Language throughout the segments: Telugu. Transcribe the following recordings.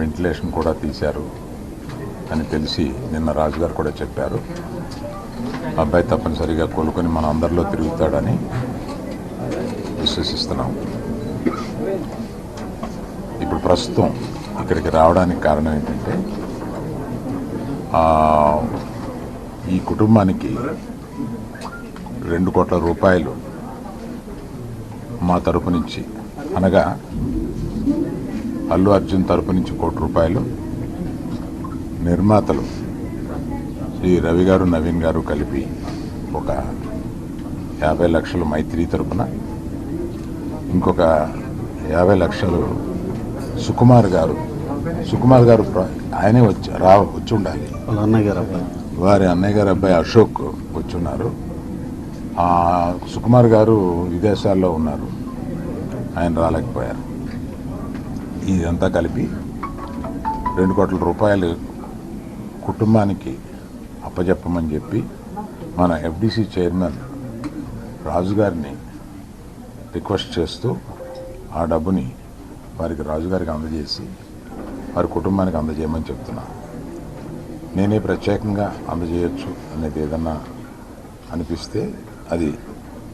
వెంటిలేషన్ కూడా తీశారు అని తెలిసి నిన్న రాజుగారు కూడా చెప్పారు. అబ్బాయి తప్పనిసరిగా కోలుకొని మన అందరిలో తిరుగుతాడని విశ్వసిస్తున్నాం. ఇప్పుడు ప్రస్తుతం ఇక్కడికి రావడానికి కారణం ఏంటంటే ఈ కుటుంబానికి రెండు కోట్ల రూపాయలు మా తరపు నుంచి అనగా అల్లు అర్జున్ తరపు నుంచి కోటి రూపాయలు. నిర్మాతలు శ్రీ రవి గారు నవీన్ గారు కలిపి ఒక యాభై లక్షలు మైత్రి తరపున ఇంకొక యాభై లక్షలు సుకుమార్ గారు. సుకుమార్ గారు ఆయనే వచ్చి రా వచ్చి ఉండాలి. వాళ్ళ అన్నయ్య గారు అబ్బాయి. వారి అన్నయ్య గారు అబ్బాయి అశోక్ వచ్చున్నారు సుకుమార్ గారు విదేశాల్లో ఉన్నారు. ఆయన రాలేకపోయారు. ఇదంతా కలిపి రెండు కోట్ల రూపాయలు కుటుంబానికి అప్పజెప్పమని చెప్పి మన ఎఫ్డిసి చైర్మన్ రాజు గారిని రిక్వెస్ట్ చేస్తూ ఆ డబ్బుని వారికి రాజుగారికి అందజేసి వారి కుటుంబానికి అందజేయమని చెప్తున్నాను నేనే ప్రత్యేకంగా అందజేయొచ్చు అనేది ఏదన్నా అనిపిస్తే అది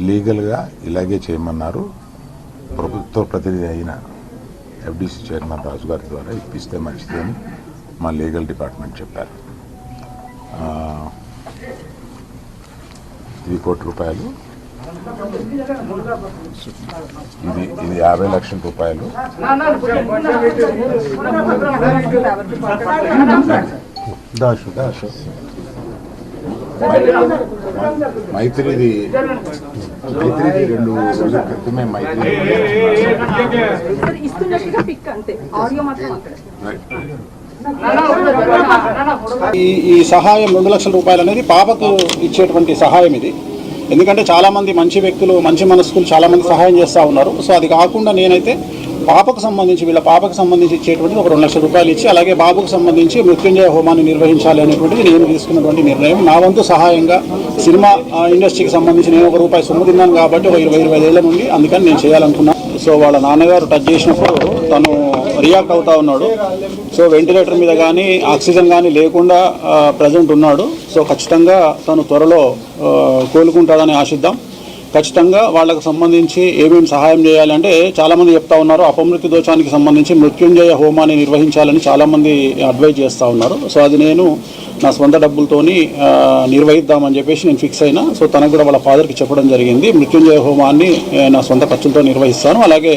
లీగల్గా ఇలాగే చేయమన్నారు. ప్రభుత్వ ప్రతినిధి అయిన ఎఫ్డీసీ చైర్మన్ రాజు గారి ద్వారా ఇప్పిస్తే మంచిది అని మా లీగల్ డిపార్ట్మెంట్ చెప్పారు. ఇది కోటి రూపాయలు. ఇది ఇది యాభై లక్షల రూపాయలు. దాషు దాషు మైత్రిది మైత్రిది రెండు రోజుల క్రితమే మైత్రి. ఈ సహాయం రెండు లక్షల రూపాయలు అనేది పాపకు ఇచ్చేటువంటి సహాయం ఇది. ఎందుకంటే చాలామంది మంచి వ్యక్తులు మంచి మనస్కులు చాలామంది సహాయం చేస్తూ ఉన్నారు. సో అది కాకుండా నేనైతే పాపకు సంబంధించి వీళ్ళ పాపకు సంబంధించి ఇచ్చేటువంటిది ఒక రెండు లక్షల రూపాయలు ఇచ్చి అలాగే బాబుకు సంబంధించి మృత్యుంజయ హోమాన్ని నిర్వహించాలి అనేటువంటిది నేను తీసుకున్నటువంటి నిర్ణయం. నా వంతు సహాయంగా సినిమా ఇండస్ట్రీకి సంబంధించి నేను ఒక రూపాయి సొమ్ము తిన్నాను కాబట్టి ఒక ఇరవై ఇరవై ఏళ్ళ నుండి అందుకని నేను చేయాలనుకున్నాను సో వాళ్ళ నాన్నగారు టచ్ చేసినప్పుడు తను రియాక్ట్ అవుతా ఉన్నాడు. సో వెంటిలేటర్ మీద కానీ ఆక్సిజన్ కానీ లేకుండా ప్రజెంట్ ఉన్నాడు. సో ఖచ్చితంగా తను త్వరలో కోలుకుంటాడని ఆశిద్దాం. ఖచ్చితంగా వాళ్ళకు సంబంధించి ఏమేమి సహాయం చేయాలంటే చాలామంది చెప్తా ఉన్నారు అపమృతి దోషానికి సంబంధించి మృత్యుంజయ హోమాన్ని నిర్వహించాలని చాలామంది అడ్వైజ్ చేస్తూ ఉన్నారు. సో అది నేను నా సొంత డబ్బులతోని నిర్వహిద్దామని చెప్పేసి నేను ఫిక్స్ అయినా సో తనకు కూడా వాళ్ళ ఫాదర్కి చెప్పడం జరిగింది. మృత్యుంజయ హోమాన్ని నా సొంత ఖర్చులతో నిర్వహిస్తాను. అలాగే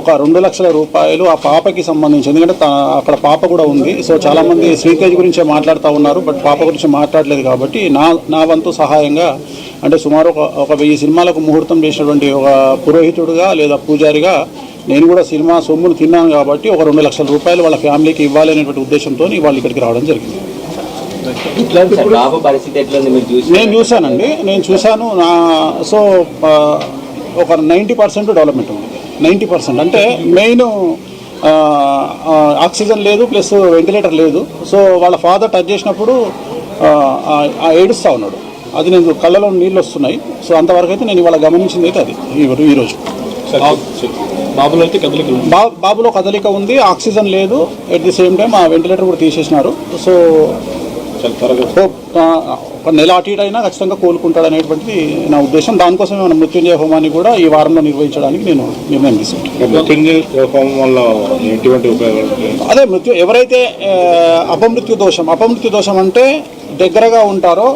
ఒక రెండు లక్షల రూపాయలు ఆ పాపకి సంబంధించి ఎందుకంటే అక్కడ పాప కూడా ఉంది. సో చాలామంది శ్రీతేజ్ గురించే మాట్లాడుతూ ఉన్నారు బట్ పాప గురించి మాట్లాడలేదు కాబట్టి నా నా వంతు సహాయంగా అంటే సుమారు ఒక ఒక వెయ్యి సినిమాలకు ముహూర్తం చేసినటువంటి ఒక పురోహితుడుగా లేదా పూజారిగా నేను కూడా సినిమా సొమ్మును తిన్నాను కాబట్టి ఒక రెండు లక్షల రూపాయలు వాళ్ళ ఫ్యామిలీకి ఇవ్వాలి అనేటువంటి ఉద్దేశంతో వాళ్ళు ఇక్కడికి రావడం జరిగింది. నేను చూశానండి. నేను చూశాను. నా సో ఒక నైంటీ పర్సెంట్ డెవలప్మెంట్ ఉంది. Ninety percent. అంటే మెయిన్ ఆక్సిజన్ లేదు ప్లస్ వెంటిలేటర్ లేదు. సో వాళ్ళ ఫాదర్ టచ్ చేసినప్పుడు ఏడుస్తూ ఉన్నాడు. అది నేను కళ్ళలో నీళ్ళు వస్తున్నాయి. సో అంతవరకు అయితే నేను ఇవాళ గమనించింది అయితే అది ఈ- ఈరోజు బాబులో అయితే కదలికలు బా బాబులో కదలిక ఉంది ఆక్సిజన్ లేదు ఎట్ ది సేమ్ టైం ఆ వెంటిలేటర్ కూడా తీసేసినారు. సో ఒక నెల అటు ఇటు అయినా ఖచ్చితంగా కోలుకుంటాడు అనేటువంటిది నా ఉద్దేశం. దానికోసమే మన మృత్యుంజయ హోమాన్ని కూడా ఈ వారంలో నిర్వహించడానికి నేను నిర్ణయం తీసుకుంటాను? అదే మృత్యు ఎవరైతే అపమృత్యు దోషం అపమృత్యు దోషం అంటే దగ్గరగా ఉంటారో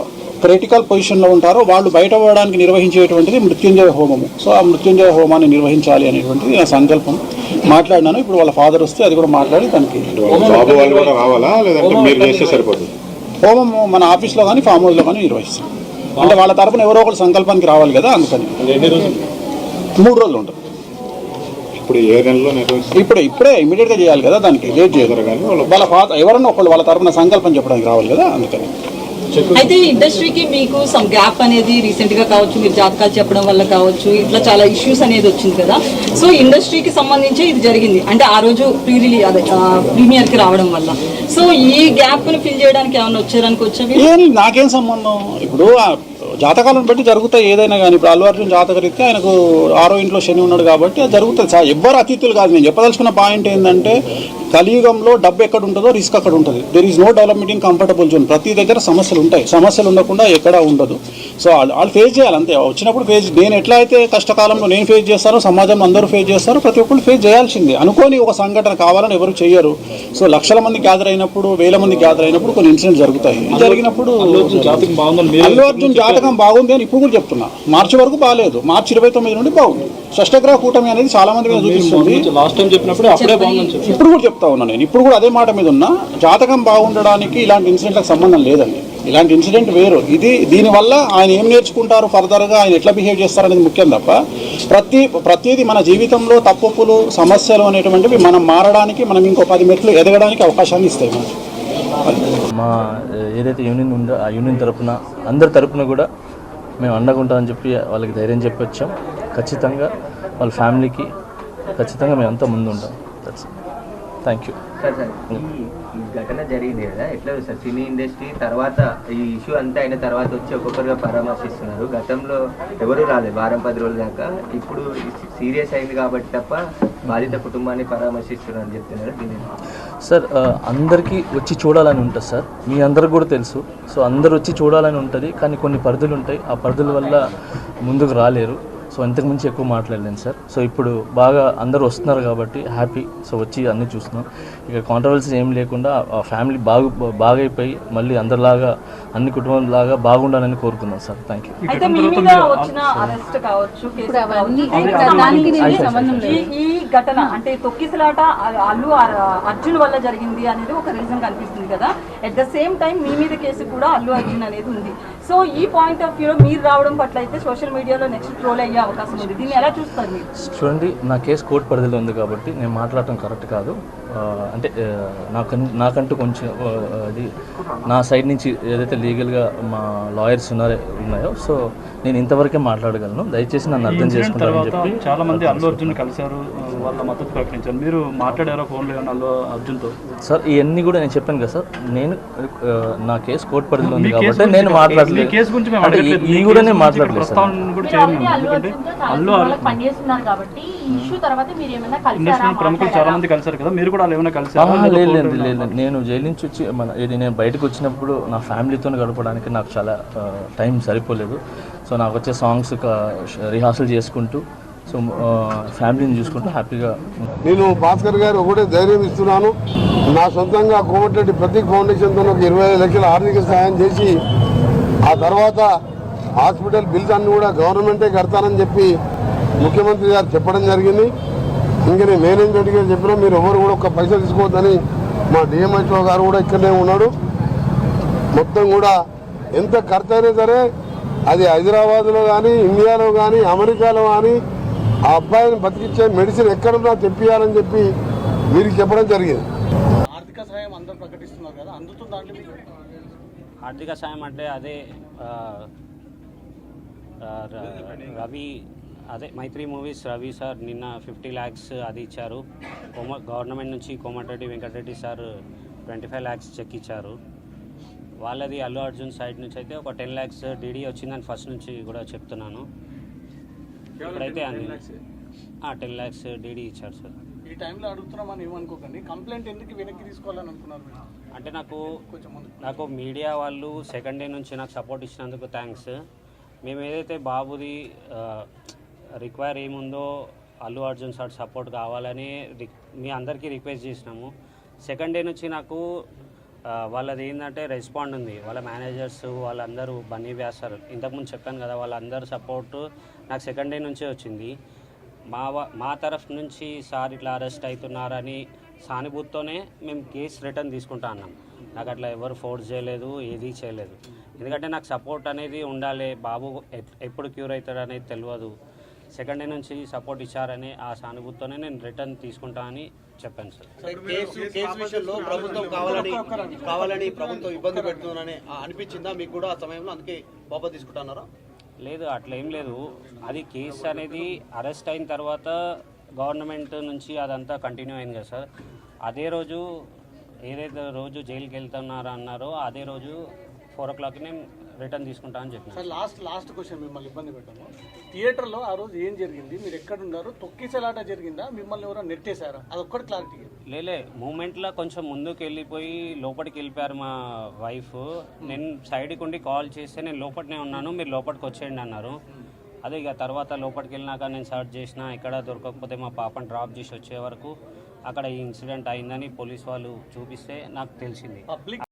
క్రిటికల్ పొజిషన్లో ఉంటారో వాళ్ళు బయటపడడానికి నిర్వహించేటువంటిది మృత్యుంజయ హోమము. సో ఆ మృత్యుంజయ హోమాన్ని నిర్వహించాలి అనేటువంటిది నా సంకల్పం. మాట్లాడినాను ఇప్పుడు వాళ్ళ ఫాదర్ వస్తే అది కూడా మాట్లాడి సరిపోతుంది? హోమం మన ఆఫీస్లో కానీ ఫామ్ హౌస్లో కానీ నిర్వహిస్తాం. అంటే వాళ్ళ తరపున ఎవరో ఒకరు సంకల్పానికి రావాలి కదా అందుకని. ఎన్ని రోజులు? మూడు రోజులు ఉంటుంది. ఇప్పుడు ఏ నెలలో ఇప్పుడే ఇప్పుడే ఇమీడియట్గా చేయాలి కదా దానికి లేట్ చేయదు కానీ వాళ్ళు వాళ్ళ ఫాదర్ ఎవరన్నా ఒకళ్ళు వాళ్ళ తరపున సంకల్పం చెప్పడానికి రావాలి కదా అందుకని. అయితే ఇండస్ట్రీకి మీకు సమ్ గ్యాప్ అనేది రీసెంట్గా కావచ్చు మీరు జాతకాలు చెప్పడం వల్ల కావచ్చు ఇట్లా చాలా ఇష్యూస్ అనేది వచ్చింది కదా. సో ఇండస్ట్రీకి సంబంధించి ఇది జరిగింది. అంటే ఆ రోజు ప్రీ రిలీ అదే ప్రీమియర్కి రావడం వల్ల. సో ఈ గ్యాప్ని ఫిల్ చేయడానికి ఏమైనా వచ్చారనుకోవచ్చా నాకేం సంబంధం? ఇప్పుడు జాతకాలను బట్టి జరుగుతాయి ఏదైనా కానీ. ఇప్పుడు అల్లు అర్జున్ జాతక రీత్యా ఆయనకు ఆరో ఇంట్లో శని ఉన్నాడు కాబట్టి అది జరుగుతుంది. సార్ ఎవ్వరు అతిథులు కాదు. నేను చెప్పదలుచుకున్న పాయింట్ ఏంటంటే కలియుగంలో డబ్బు ఎక్కడ ఉంటుందో రిస్క్ అక్కడ ఉంటుంది. There is no development in comfortable zone ప్రతి దగ్గర సమస్యలు ఉంటాయి. సమస్యలు ఉండకుండా ఎక్కడా ఉండదు. సో వాళ్ళు ఫేస్ చేయాలి అంతే. వచ్చినప్పుడు ఫేస్ నేను ఎట్లా అయితే కష్టకాలంలో నేను ఫేస్ చేస్తానో సమాజంలో అందరూ ఫేస్ చేస్తారో ప్రతి ఒక్కరు ఫేస్ చేయాల్సిందే. అనుకోని ఒక సంఘటన కావాలని ఎవరు చేయరు. సో లక్షల మంది గ్యాదర్ అయినప్పుడు వేల మంది గ్యాదర్ అయినప్పుడు కొన్ని ఇన్సిడెంట్స్ జరుగుతాయి. జరిగినప్పుడు అల్లు అర్జున్ జాతకం బాగుంది అని ఇప్పుడు కూడా చెప్తున్నా. మార్చి వరకు బాగాలేదు మార్చి ఇరవై తొమ్మిది నుండి బాగుంది. షష్టగ్రహ కూటమి అనేది చాలా మంది మీద చూపిస్తుంది. లాస్ట్ టైం చెప్పినప్పుడు అప్పుడే బాగుందని ఇప్పుడు కూడా చెప్తా ఉన్నా నేను. ఇప్పుడు కూడా అదే మాట మీద ఉన్నా. జాతకం బాగుండడానికి ఇలాంటి ఇన్సిడెంట్లకు సంబంధం లేదండి. ఇలాంటి ఇన్సిడెంట్ వేరు. ఇది దీనివల్ల ఆయన ఏం నేర్చుకుంటారు? ఫర్దర్గా ఆయన ఎట్లా బిహేవ్ చేస్తారు అనేది ముఖ్యం తప్ప ప్రతి ప్రతిదీ మన జీవితంలో తప్పులు సమస్యలు అనేటువంటివి మనం మారడానికి మనం ఇంకో పది మెట్లు ఎదగడానికి అవకాశాన్ని ఇస్తాయి మనకి. మా ఏదైతే యూనియన్ ఉందో ఆ యూనియన్ తరపున అందరి తరపున కూడా మేము అండగా చెప్పి వాళ్ళకి ధైర్యం చెప్పి వచ్చాం ఖచ్చితంగా వాళ్ళ ఫ్యామిలీకి ఖచ్చితంగా మేము అంతా ముందు థ్యాంక్ యూ సార్ సార్ ఈ ఈ ఘటన జరిగింది కదా ఎట్లా సార్? సినీ ఇండస్ట్రీ తర్వాత ఈ ఇష్యూ అంతా అయిన తర్వాత వచ్చి ఒక్కొక్కరుగా పరామర్శిస్తున్నారు. గతంలో ఎవరు రాలేదు వారం పది రోజుల దాకా. ఇప్పుడు సీరియస్ అయింది కాబట్టి తప్ప బాధిత కుటుంబాన్ని పరామర్శిస్తున్నారు అని చెప్తున్నారు దీని సార్ అందరికీ వచ్చి చూడాలని ఉంటుంది సార్. మీ అందరికి కూడా తెలుసు. సో అందరు వచ్చి చూడాలని ఉంటుంది. కానీ కొన్ని పరిధులు ఉంటాయి. ఆ పరిధుల వల్ల ముందుకు రాలేరు. సో ఇంతకు మించి ఎక్కువ మాట్లాడలేను సార్. సో ఇప్పుడు బాగా అందరూ వస్తున్నారు కాబట్టి హ్యాపీ. సో వచ్చి అన్నీ చూస్తున్నాం. ఇక కాంట్రవర్సీ ఏం లేకుండా ఆ ఫ్యామిలీ బాగు బాగైపోయి మళ్ళీ అందరిలాగా అన్ని కుటుంబాలలాగా బాగుండాలని కోరుకుందాం సార్. థ్యాంక్ యూ అయితే మీ మీద వచ్చిన అరెస్ట్ కావచ్చు కేసు కావచ్చు, దానికి దీనికి సంబంధం లేదు. ఈ ఈ ఘటన అంటే తొక్కిసలాట అల్లు అర్- అర్జున్ వల్ల జరిగింది అనేది ఒక రీజన్ కనిపిస్తుంది కదా. ఎట్ ద సేమ్ టైం మీ మీద కేసు కూడా అల్లు అర్జున్ అనేది ఉంది. సో ఈ పాయింట్ ఆఫ్ వ్యూలో మీరు రావడం పట్ల అయితే సోషల్ మీడియాలో నెక్స్ట్ ట్రోల్ అయ్యే. అవకాశం ఉంది. దీన్ని ఎలా చూస్తారు మీరు? చూడండి నా కేసు కోర్టు పరిధిలో ఉంది కాబట్టి నేను మాట్లాడటం కరెక్ట్ కాదు. అంటే ఆ, నాకన్ నాకంటూ కొంచెం అది నా సైడ్ నుంచి ఏదైతే లీగల్గా మా లాయర్స్ ఉన్నారో ఉన్నాయో సో నేను ఇంతవరకే మాట్లాడగలను. దయచేసి నన్ను అర్థం చేసుకుంటారని చెప్పి చాలా మంది అల్లు అర్జున్ కలిశారు వాళ్ళ మద్దతు ప్రకటించారు. మీరు మాట్లాడారా ఫోన్లో ఏమన్నా అల్లు అర్జున్తో? సార్ ఇవన్నీ కూడా నేను చెప్పాను కదా సార్. నేను నా కేసు కోర్టు పరిధిలో ఉంది కాబట్టి నేను మీ మాట్లాడలేదు. కేసు గురించి మేము అడగట్లేదు. ఈ- కూడా నేను మాట్లాడలేదు సార్. ప్రస్తావన కూడా అల్లు ఎందుకంటే అల్లు పనిచేస్తున్నారు కాబట్టి ఈ ఇష్యూ తర్వాత మీరు ఏమైనా కలిసారా? ప్రముఖులు చాలా మంది కలిశారు కదా. మీరు కూడా వాళ్ళు ఏమైనా కలిసారా? లేదా లేదు? నేను జైలు నుంచి వచ్చి మన ఇది నేను బయటకు వచ్చినప్పుడు నా ఫ్యామిలీతో గడపడానికి నాకు చాలా టైం సరిపోలేదు. సో నాకు వచ్చే సాంగ్స్ రిహార్సల్ చేసుకుంటూ సో ఫ్యామిలీని చూసుకుంటూ హ్యాపీగా నేను భాస్కర్ గారు ఒకటే ధైర్యం ఇస్తున్నాను. నా సొంతంగా కోమటిరెడ్డి ప్రతీక్ ఫౌండేషన్తో ఒక ఇరవై ఐదు లక్షల ఆర్థిక సహాయం చేసి ఆ తర్వాత హాస్పిటల్ బిల్స్ అన్ని కూడా గవర్నమెంటే కడతానని చెప్పి ముఖ్యమంత్రి గారు చెప్పడం జరిగింది. ఇంకా నేను నేనేం గట్టిగా చెప్పినా మీరు ఎవరు కూడా ఒక పైసలు తీసుకోవద్దని మా డిఎంహెచ్ఓ గారు కూడా ఇక్కడనే ఉన్నాడు. మొత్తం కూడా ఎంత ఖర్చు అయినా సరే అది హైదరాబాద్లో కానీ ఇండియాలో కానీ అమెరికాలో కానీ ఆ అబ్బాయిని బతికిచ్చే మెడిసిన్ ఎక్కడున్నా తెప్పియాలని చెప్పి వీరికి చెప్పడం జరిగింది. ఆర్థిక సహాయం అందరూ ప్రకటిస్తున్నారు కదా అందుతుంది దాంట్లో ఆర్థిక సాయం అంటే అదే రవి అదే మైత్రి మూవీస్ రవి సార్ నిన్న ఫిఫ్టీ ల్యాక్స్ అది ఇచ్చారు. కోమ గవర్నమెంట్ నుంచి Komatireddy Venkatareddy sir twenty five lakhs cheque ఇచ్చారు. వాళ్ళది అల్లు అర్జున్ సైడ్ నుంచి అయితే ఒక టెన్ ల్యాక్స్ డీడీ వచ్చిందని ఫస్ట్ నుంచి కూడా చెప్తున్నాను. ఇప్పుడైతే అన్ని టెన్ ల్యాక్స్ డీడీ ఇచ్చారు సార్. ఈ టైంలో అడుగుతున్నామని ఏమనుకోకండి. కంప్లైంట్ ఎందుకు వెనక్కి తీసుకోవాలని అనుకున్నారు అంటే నాకు నాకు మీడియా వాళ్ళు సెకండ్ డే నుంచి నాకు సపోర్ట్ ఇచ్చినందుకు థ్యాంక్స్. మేము ఏదైతే బాబుది రిక్వైర్ ఏముందో అల్లు అర్జున్ సార్ సపోర్ట్ కావాలని రిక్ మీ అందరికీ రిక్వెస్ట్ చేసినాము. సెకండ్ డే నుంచి నాకు వాళ్ళది ఏంటంటే రెస్పాండ్ ఉంది. వాళ్ళ మేనేజర్స్ వాళ్ళందరూ బన్నీ వ్యాసర్. ఇంతకుముందు చెప్పాను కదా వాళ్ళందరూ సపోర్ట్ నాకు సెకండ్ డే నుంచే వచ్చింది. మా మా తరఫు నుంచి సార్ ఇట్లా అరెస్ట్ అవుతున్నారని సానుభూతితోనే మేము కేసు రిటర్న్ తీసుకుంటా అన్నాం. నాకు అట్లా ఎవరు ఫోర్స్ చేయలేదు ఏది చేయలేదు. ఎందుకంటే నాకు సపోర్ట్ అనేది ఉండాలి. బాబు ఎప్పుడు క్యూర్ అవుతాడు అనేది తెలియదు సెకండ్ డే నుంచి సపోర్ట్ ఇచ్చారని ఆ సానుభూతితోనే నేను రిటర్న్ తీసుకుంటా అని చెప్పాను సార్. కేసు కేసు విషయంలో ప్రభుత్వం కావాలని కావాలని ప్రభుత్వం ఇబ్బంది పెడుతుందని అనిపించిందా? మీకు కూడా ఆ సమయంలో అందుకే వాపస్ తీసుకుంటున్నారా? లేదు అట్లా ఏం లేదు. అది కేసు అనేది అరెస్ట్ అయిన తర్వాత గవర్నమెంట్ నుంచి అదంతా కంటిన్యూ అయింది కదా సార్. అదే రోజు ఏదైతే రోజు జైలుకి వెళ్తున్నారో అన్నారో అదే రోజు ఫోర్ ఓ క్లాక్ నేను రిటర్న్ తీసుకుంటా అని చెప్పిన సార్ లాస్ట్ లాస్ట్ క్వశ్చన్ మిమ్మల్ని ఇబ్బంది పెట్టాము థియేటర్లో ఆ రోజు ఏం జరిగింది? మీరు ఎక్కడ ఉన్నారు? తొక్కిసలాట జరిగిందా? మిమ్మల్ని ఎవరో నెట్టేశారా? అదొక్కటి క్లారిటీ లేలే మూమెంట్లో కొంచెం ముందుకు వెళ్ళిపోయి లోపలికి వెళ్ళిపోయారు మా వైఫ్. నేను సైడ్కి ఉండి కాల్ చేస్తే నేను లోపలనే ఉన్నాను మీరు లోపలికి వచ్చేయండి అన్నారు. అదే ఇక తర్వాత లోపలికి వెళ్ళినాక నేను సర్చ్ చేసిన ఇక్కడ దొరకకపోతే మా పాపని డ్రాప్ చేసి వచ్చే వరకు అక్కడ ఈ ఇన్సిడెంట్ అయిందని పోలీస్ వాళ్ళు చూపిస్తే నాకు తెలిసింది. పబ్లిక్